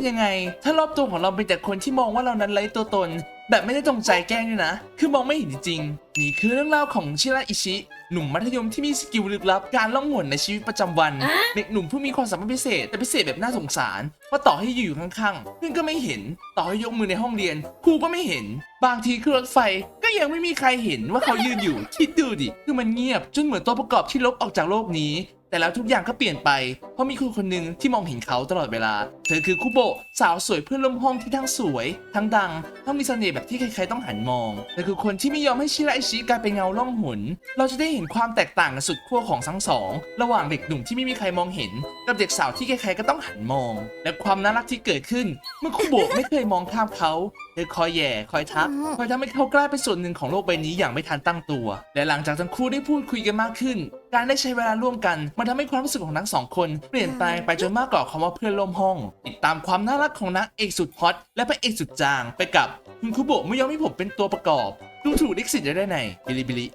เป็นยังไง ถ้ารอบตัวของเราเป็นแต่คนที่มองว่าเรานั้นไร้ตัวตน แบบไม่ได้จงใจแกล้งด้วยนะ คือมองไม่เห็นจริงๆนี่คือเรื่องราวของชิระอิชิ หนุ่มมัธยมที่มีสกิลลึกลับ การล่องหนในชีวิตประจำวัน เด็กหนุ่มผู้มีความสามารถพิเศษ แต่พิเศษแบบน่าสงสารว่าต่อให้อยู่ข้างๆเพื่อนก็ไม่เห็น ต่อให้ยกมือในห้องเรียนครูก็ไม่เห็น บางทีขึ้นรถไฟก็ยังไม่มีใครเห็นว่าเขายืนอยู่คิดดูดิคือมันเงียบจนเหมือนตัวประกอบที่ลบออกจากโลกนี้ แต่แล้วทุกอย่างก็เปลี่ยนไป เพราะมีคนคนหนึ่งที่มองเห็นเขาตลอดเวลา เธอคือคุโบะสาวสวยเพื่อนร่วมห้องที่ทั้งสวย ทั้งดัง ทั้งมีเสน่ห์แบบที่ใครๆต้องหันมอง เธอคือคนที่ไม่ยอมให้ชิราอิชิกลายเป็นเงาล่องหน เราจะได้เห็นความแตกต่างกันสุดขั้วของทั้งสอง ระหว่างเด็กหนุ่มที่ไม่มีใครมองเห็น กับเด็กสาวที่ใครๆก็ต้องหันมอง และความน่ารักที่เกิดขึ้น เมื่อคุโบะไม่เคยมองข้ามเขาเธอคอยแย่คอยทักคอยทำให้เขากลายเป็นส่วนหนึ่งของโลกใบนี้อย่างไม่ทันตั้งตัว และหลังจากทั้งคู่ได้พูดคุยกันมากขึ้น การได้ใช้เวลาร่วมกัน มันทำให้ความรู้สึกของทั้งสองคน เปลี่ยนแปลงไปจนมากกว่าคำว่าเพื่อนร่วมห้อง ติดตามความน่ารักของนางเอกสุดฮอตและพระเอกสุดจางไปกับคุณคุโบะไม่ยอมให้ผมเป็นตัวประกอบ ดูถูกลิขสิทธิ์ได้ในบิลิบิลิ